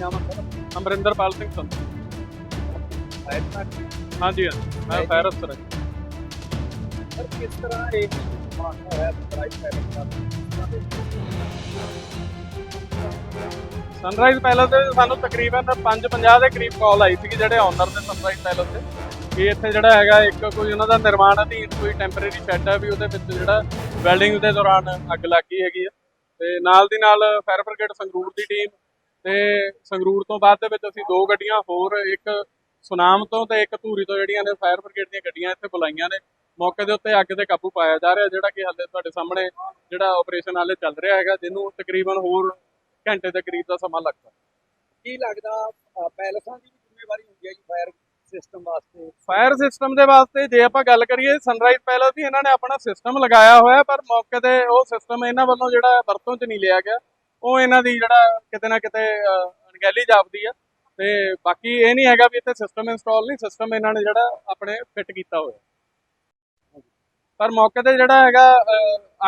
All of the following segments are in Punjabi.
ਨਾਮ ਅਮਰਿੰਦਰਪਾਲ ਸਿੰਘ ਸੰਧੂ ਹਾਂਜੀ ਹਾਂਜੀ। ਮੈਂ ਫਾਇਰ ਅਫਸਰ ਹਾਂ ਸਰ ਕਿਸ ਤਰ੍ਹਾਂ ਇਹ ਮਾਮਲਾ ਹੋਇਆ ਪੈਲਸ ਦਾ? ਸਨਰਾਈਜ਼ ਪੈਲਸ ਦੇ ਸਾਨੂੰ ਤਕਰੀਬਨ 5:50 ਦੇ ਕਰੀਬ ਕਾਲ ਆਈ ਸੀਗੀ ਜਿਹੜੇ ਓਨਰ ਨੇ ਸਨਰਾਈਜ਼ ਪੈਲਸ ਦੇ ਕਿ ਇੱਥੇ ਜਿਹੜਾ ਹੈਗਾ ਇੱਕ ਕੋਈ ਉਹਨਾਂ ਦਾ ਨਿਰਮਾਣ ਅਧੀਨ ਕੋਈ ਟੈਂਪਰੇਰੀ ਸ਼ੈੱਡ ਹੈ ਵੀ ਉਹਦੇ ਵਿੱਚ ਜਿਹੜਾ ਵੈਲਡਿੰਗ ਦੇ ਦੌਰਾਨ ਅੱਗ ਲੱਗੀ ਹੈਗੀ ਆ ਤੇ ਨਾਲ ਦੀ ਨਾਲ ਫਾਇਰ ਬ੍ਰਿਗੇਡ ਸੰਗਰੂਰ ਦੀ ਟੀਮ ਤੇ ਸੰਗਰੂਰ ਤੋਂ ਬਾਅਦ ਦੇ ਵਿੱਚ ਅਸੀਂ ਦੋ ਗੱਡੀਆਂ ਹੋਰ ਇੱਕ ਸੁਨਾਮ ਤੋਂ ਤੇ ਇੱਕ ਧੂਰੀ ਤੋਂ ਜਿਹੜੀਆਂ ਨੇ ਫਾਇਰ ਬ੍ਰਿਗੇਡ ਦੀਆਂ ਗੱਡੀਆਂ ਇੱਥੇ ਬੁਲਾਈਆਂ ਨੇ। ਮੌਕੇ ਦੇ ਉੱਤੇ ਅੱਗ ਤੇ ਕਾਬੂ ਪਾਇਆ ਜਾ ਰਿਹਾ ਜਿਹੜਾ ਕਿ ਹਾਲੇ ਤੁਹਾਡੇ ਸਾਹਮਣੇ ਜਿਹੜਾ ਆਪਰੇਸ਼ਨ ਹਾਲੇ ਚੱਲ ਰਿਹਾ ਹੈਗਾ ਜਿਹਨੂੰ ਤਕਰੀਬਨ ਹੋਰ ਘੰਟੇ ਦੇ ਕਰੀਬ ਦਾ ਸਮਾਂ ਲੱਗਦਾ। ਕੀ ਲੱਗਦਾ ਪੈਲਸਾਂ ਦੀ ਵੀ ਜ਼ਿੰਮੇਵਾਰੀ ਹੁੰਦੀ ਹੈ ਜੀ ਫਾਇਰ ਸਿਸਟਮ ਵਾਸਤੇ? ਫਾਇਰ ਸਿਸਟਮ ਦੇ ਵਾਸਤੇ ਜੇ ਆਪਾਂ ਗੱਲ ਕਰੀਏ ਸਨਰਾਈਜ਼ ਪੈਲਸ ਦੀ ਇਹਨਾਂ ਨੇ ਆਪਣਾ ਸਿਸਟਮ ਲਗਾਇਆ ਹੋਇਆ ਪਰ ਮੌਕੇ ਤੇ ਉਹ ਸਿਸਟਮ ਇਹਨਾਂ ਵੱਲੋਂ ਜਿਹੜਾ ਵਰਤੋਂ 'ਚ ਨਹੀਂ ਲਿਆ ਗਿਆ। ਉਹ ਇਹਨਾਂ ਦੀ ਜਿਹੜਾ ਕਿਤੇ ਨਾ ਕਿਤੇ ਅਣਗਹਿਲੀ ਜਾਪਦੀ ਆ। ਤੇ ਬਾਕੀ ਇਹ ਨਹੀਂ ਹੈਗਾ ਵੀ ਇੱਥੇ ਸਿਸਟਮ ਇੰਸਟਾਲ ਨਹੀਂ ਸਿਸਟਮ ਇਹਨਾਂ ਨੇ ਜਿਹੜਾ ਆਪਣੇ ਫਿੱਟ ਕੀਤਾ ਹੋਇਆ। ਪਰ ਮੌਕੇ ਤੇ ਜਿਹੜਾ ਹੈਗਾ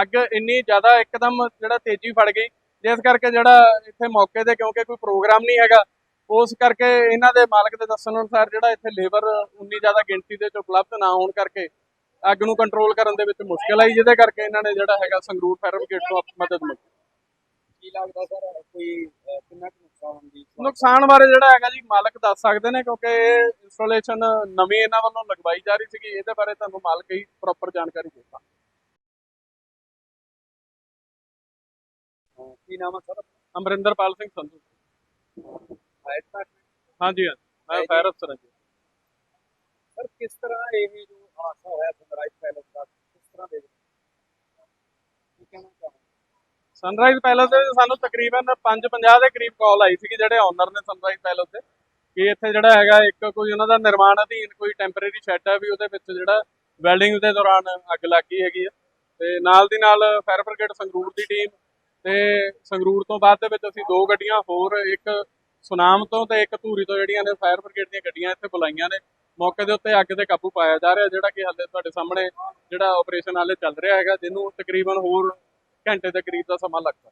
ਅੱਗ ਇੰਨੀ ਜ਼ਿਆਦਾ ਇੱਕਦਮ ਜਿਹੜਾ ਤੇਜ਼ੀ ਫੜ ਗਈ। ਜਿਸ ਕਰਕੇ ਜਿਹੜਾ ਇੱਥੇ ਮੌਕੇ ਤੇ ਕਿਉਂਕਿ ਕੋਈ ਪ੍ਰੋਗਰਾਮ ਨਹੀਂ ਹੈਗਾ, ਉਸ ਕਰਕੇ ਇਹਨਾਂ ਦੇ ਮਾਲਕ ਦੇ ਦੱਸਣ ਅਨੁਸਾਰ ਜਿਹੜਾ ਇੱਥੇ ਲੇਬਰ ਉਨੀ ਜ਼ਿਆਦਾ ਗਿਣਤੀ ਦੇ ਵਿੱਚ ਉਪਲਬਧ ਨਾ ਹੋਣ ਕਰਕੇ ਅੱਗ ਨੂੰ ਕੰਟਰੋਲ ਕਰਨ ਦੇ ਵਿੱਚ ਮੁਸ਼ਕਲ ਆਈ, ਜਿਹਦੇ ਕਰਕੇ ਇਹਨਾਂ ਨੇ ਜਿਹੜਾ ਹੈਗਾ ਸੰਗਰੂਰ ਫਾਇਰ ਬ੍ਰਿਗੇਡ ਤੋਂ ਮਦਦ ਮੰਗੀ ਲੱਗਦਾ ਸਰ ਕੋਈ ਅ, ਕਿੰਨਾ ਕੁ ਨੁਕਸਾਨ ਦੀ ਨੁਕਸਾਨ ਬਾਰੇ ਜਿਹੜਾ ਹੈਗਾ ਜੀ ਮਾਲਕ ਦੱਸ ਸਕਦੇ ਨੇ ਕਿਉਂਕਿ ਇਹ ਇੰਸਟਾਲੇਸ਼ਨ ਨਵੀਂ ਇਹਨਾਂ ਵੱਲੋਂ ਲਗਵਾਈ ਜਾ ਰਹੀ ਸੀਗੀ। ਇਹਦੇ ਬਾਰੇ ਤੁਹਾਨੂੰ ਮਾਲਕ ਹੀ ਪ੍ਰੋਪਰ ਜਾਣਕਾਰੀ ਦੇਗਾ। ਕੀ ਨਾਮ ਹੈ ਸਰ ਅਮਰਿੰਦਰਪਾਲ ਸਿੰਘ ਸੰਧੂ। ਹਾਂਜੀ ਹਾਂਜੀ। ਮੈਂ ਫਾਇਰ ਅਫਸਰ ਹਾਂ ਜੀ। ਸਰ ਕਿਸ ਤਰ੍ਹਾਂ ਇਹ ਜੋ ਹਾਦਸਾ ਹੋਇਆ ਸਨਰਾਈਜ਼ ਪੈਲਸ ਦਾ ਕਿਸ ਤਰ੍ਹਾਂ ਦੇ ਕੀ ਕਹਿਣਾ ਚਾਹੁੰਦੇ ਸਨਰਾਈਜ਼ ਪੈਲਸ ਦੇ ਵਿੱਚ ਸਾਨੂੰ ਤਕਰੀਬਨ 5:50 ਦੇ ਕਰੀਬ ਕਾਲ ਆਈ ਸੀਗੀ ਜਿਹੜੇ ਓਨਰ ਨੇ ਸਨਰਾਈਜ਼ ਪੈਲਸ ਦੇ, ਕਿ ਇੱਥੇ ਜਿਹੜਾ ਹੈਗਾ ਇੱਕ ਕੋਈ ਉਹਨਾਂ ਦਾ ਨਿਰਮਾਣ ਅਧੀਨ ਕੋਈ ਟੈਂਪਰੇਰੀ ਸ਼ੈੱਡ ਹੈ ਵੀ ਉਹਦੇ ਵਿੱਚ ਜਿਹੜਾ ਵੈਲਡਿੰਗ ਦੇ ਦੌਰਾਨ ਅੱਗ ਲੱਗੀ ਹੈਗੀ ਆ। ਤੇ ਨਾਲ ਦੀ ਨਾਲ ਫਾਇਰ ਬ੍ਰਿਗੇਡ ਸੰਗਰੂਰ ਦੀ ਟੀਮ ਤੇ ਸੰਗਰੂਰ ਤੋਂ ਬਾਅਦ ਦੇ ਵਿੱਚ ਅਸੀਂ ਦੋ ਗੱਡੀਆਂ ਹੋਰ, ਇੱਕ ਸੁਨਾਮ ਤੋਂ ਤੇ ਇੱਕ ਧੂਰੀ ਤੋਂ ਜਿਹੜੀਆਂ ਨੇ ਫਾਇਰ ਬ੍ਰਿਗੇਡ ਦੀਆਂ ਗੱਡੀਆਂ ਇੱਥੇ ਬੁਲਾਈਆਂ ਨੇ। ਮੌਕੇ ਦੇ ਉੱਤੇ ਅੱਗ ਤੇ ਕਾਬੂ ਪਾਇਆ ਜਾ ਰਿਹਾ ਜਿਹੜਾ ਕਿ ਹਾਲੇ ਤੁਹਾਡੇ ਸਾਹਮਣੇ ਜਿਹੜਾ ਆਪਰੇਸ਼ਨ ਹਾਲੇ ਚੱਲ ਰਿਹਾ ਹੈਗਾ, ਜਿਹਨੂੰ ਤਕਰੀਬਨ ਹੋਰ ਘੰਟੇ ਦੇ ਕਰੀਬ ਦਾ ਸਮਾਂ ਲੱਗਦਾ।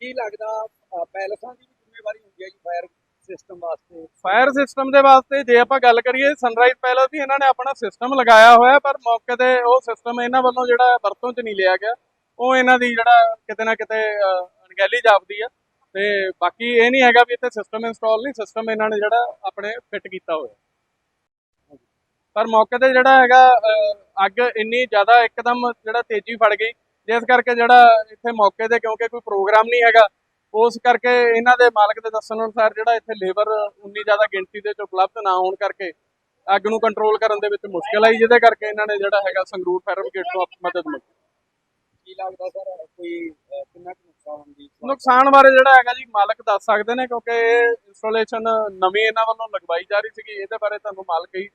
ਕੀ ਲੱਗਦਾ ਅ, ਪੈਲਸਾਂ ਦੀ ਵੀ ਜ਼ਿੰਮੇਵਾਰੀ ਹੁੰਦੀ ਹੈ ਜੀ ਫਾਇਰ ਸਿਸਟਮ ਵਾਸਤੇ? ਫਾਇਰ ਸਿਸਟਮ ਦੇ ਵਾਸਤੇ ਜੇ ਆਪਾਂ ਗੱਲ ਕਰੀਏ ਸਨਰਾਈਜ਼ ਪੈਲਸ ਦੀ ਇਹਨਾਂ ਨੇ ਆਪਣਾ ਸਿਸਟਮ ਲਗਾਇਆ ਹੋਇਆ ਪਰ ਮੌਕੇ ਤੇ ਉਹ ਸਿਸਟਮ ਇਹਨਾਂ ਵੱਲੋਂ ਜਿਹੜਾ ਵਰਤੋਂ 'ਚ ਨਹੀਂ ਲਿਆ ਗਿਆ। ਉਹ ਇਹਨਾਂ ਦੀ ਜਿਹੜਾ ਕਿਤੇ ਨਾ ਕਿਤੇ ਅਹ, ਅਣਗਹਿਲੀ ਜਾਪਦੀ ਆ ਤੇ ਬਾਕੀ ਇਹ ਨਹੀਂ ਹੈਗਾ ਵੀ ਇੱਥੇ ਸਿਸਟਮ ਇੰਸਟਾਲ ਨਹੀਂ ਸਿਸਟਮ ਇਹਨਾਂ ਨੇ ਜਿਹੜਾ ਆਪਣੇ ਫਿੱਟ ਕੀਤਾ ਹੋਇਆ। ਪਰ ਮੌਕੇ ਤੇ ਜਿਹੜਾ ਹੈਗਾ ਅਹ, ਅੱਗ ਇੰਨੀ ਜ਼ਿਆਦਾ ਇੱਕਦਮ ਜਿਹੜਾ ਤੇਜ਼ੀ ਫੜ ਗਈ ਜਿਸ ਕਰਕੇ ਜਿਹੜਾ ਇੱਥੇ ਮੌਕੇ ਤੇ ਕਿਉਂਕਿ ਕੋਈ ਪ੍ਰੋਗਰਾਮ ਨਹੀਂ ਹੈਗਾ ਉਸ ਕਰਕੇ ਇਹਨਾਂ ਦੇ ਮਾਲਕ ਦੇ ਦੱਸਣ ਅਨੁਸਾਰ ਜਿਹੜਾ ਇੱਥੇ ਲੇਬਰ ਉਨੀ ਜ਼ਿਆਦਾ ਗਿਣਤੀ ਦੇ ਵਿੱਚ ਉਪਲਬਧ ਨਾ ਹੋਣ ਕਰਕੇ ਅੱਗ ਨੂੰ ਕੰਟਰੋਲ ਕਰਨ ਦੇ ਵਿੱਚ ਮੁਸ਼ਕਲ ਆਈ ਜਿਹਦੇ ਕਰਕੇ ਇਹਨਾਂ ਨੇ ਜਿਹੜਾ ਹੈਗਾ ਸੰਗਰੂਰ ਫਾਇਰ ਬ੍ਰਿਗੇਡ ਤੋਂ ਮਦਦ ਮੰਗੀ ਕੀ ਲੱਗਦਾ ਸਰ ਕੋਈ ਅ, ਕਿੰਨਾ ਕੁ ਨੁਕਸਾਨ ਬਾਰੇ ਜਿਹੜਾ ਹੈਗਾ ਜੀ ਮਾਲਕ ਦੱਸ ਸਕਦੇ ਨੇ ਕਿਉਂਕਿ ਇਹ ਇੰਸਟਾਲੇਸ਼ਨ ਨਵੀਂ ਇਹਨਾਂ ਵੱਲੋਂ ਲਗਵਾਈ ਜਾ ਰਹੀ ਸੀਗੀ ਇਹਦੇ ਬਾਰੇ ਤੁਹਾਨੂੰ ਮਾਲਕ ਹੀ